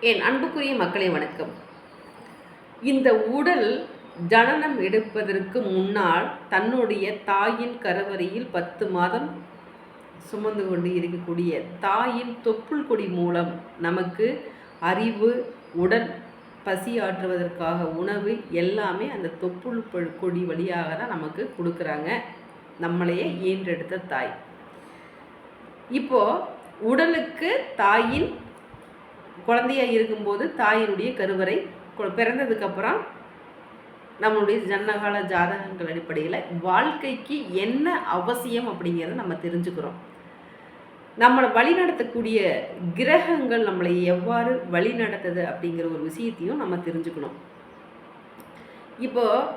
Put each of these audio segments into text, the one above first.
என் அன்புக்குரிய மக்களை வணக்கம். இந்த உடல் ஜனனம் எடுப்பதற்கு முன்னால் தன்னுடைய தாயின் கருவறையில் பத்து மாதம் சுமந்து கொண்டு இருக்கக்கூடிய தாயின் தொப்புள் கொடி மூலம் நமக்கு அறிவு உடல் பசி ஆற்றுவதற்காக உணவு எல்லாமே அந்த தொப்புள் கொடி வழியாக தான் நமக்கு கொடுக்குறாங்க. நம்மளையே ஈன்றெடுத்த தாய். இப்போ உடலுக்கு தாயின் குழந்தையா இருக்கும்போது தாயினுடைய கருவறை கு- பிறந்ததுக்கப்புறம் நம்மளுடைய ஜன்னகால ஜாதகங்கள் அடிப்படையில் வாழ்க்கைக்கு என்ன அவசியம் அப்படிங்கிறத நம்ம தெரிஞ்சுக்கிறோம். நம்மளை வழிநடத்தக்கூடிய கிரகங்கள் நம்மளை எவ்வாறு வழிநடத்துது அப்படிங்கிற ஒரு விஷயத்தையும் நம்ம தெரிஞ்சுக்கணும். இப்போ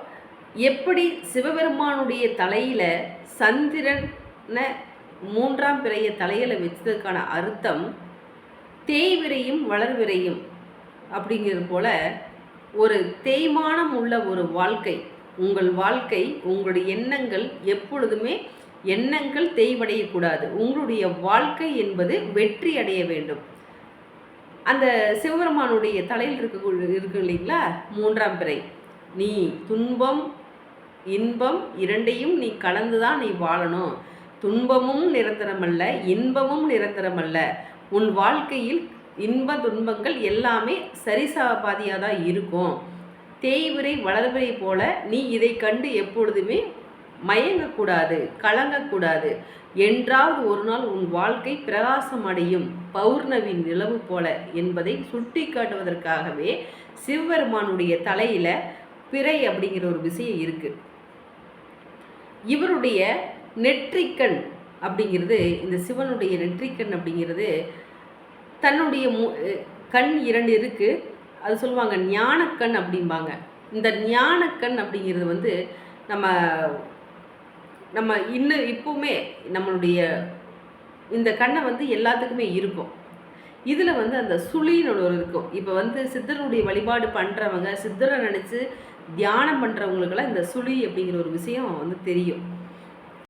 எப்படி சிவபெருமானுடைய தலையில சந்திரனை மூன்றாம் பிறைய தலையில வச்சதுக்கான அர்த்தம் தேய்விரையும் வளர்விரையும் அப்படிங்கிறது போல ஒரு தேய்மானம் உள்ள ஒரு வாழ்க்கை உங்கள் வாழ்க்கை உங்களுடைய எண்ணங்கள் எப்பொழுதுமே எண்ணங்கள் தேய்வடையக்கூடாது. உங்களுடைய வாழ்க்கை என்பது வெற்றி அடைய வேண்டும். அந்த சிவபெருமானுடைய தலையில் இருக்க இருக்கு இல்லைங்களா? மூன்றாம் பிறை. நீ துன்பம் இன்பம் இரண்டையும் நீ கலந்து தான் நீ வாழணும். துன்பமும் நிரந்தரமல்ல இன்பமும் நிரந்தரமல்ல. உன் வாழ்க்கையில் இன்ப துன்பங்கள் எல்லாமே சரிசபாதியாக தான் இருக்கும். தேய்விரை வளர்விரை போல நீ இதை கண்டு எப்பொழுதுமே மயங்கக்கூடாது கலங்கக்கூடாது. என்றாவது ஒரு நாள் உன் வாழ்க்கை பிரகாசம் அடையும். பௌர்ணவி நிலவு போல என்பதை சுட்டி காட்டுவதற்காகவே சிவபெருமானுடைய தலையில பிறை அப்படிங்கிற ஒரு விஷயம் இருக்கு. இவருடைய நெற்றிக்கண் அப்படிங்கிறது இந்த சிவனுடைய நெற்றிக்கண் அப்படிங்கிறது தன்னுடைய மு- கண் இரண்டு இருக்கு. அது சொல்லுவாங்க ஞானக்கண் அப்படிம்பாங்க. இந்த ஞானக்கண் அப்படிங்கிறது வந்து நம்ம நம்ம இன்னும் இப்போவுமே நம்மளுடைய இந்த கண்ணை வந்து எல்லாத்துக்குமே இருக்கும். இதில் வந்து அந்த சுழின்னு ஒரு இருக்கும். இப்போ வந்து சித்தருடைய வழிபாடு பண்ணுறவங்க சித்தரை நினச்சி தியானம் பண்ணுறவங்களுக்கெல்லாம் இந்த சுழி அப்படிங்கிற ஒரு விஷயம் வந்து தெரியும்.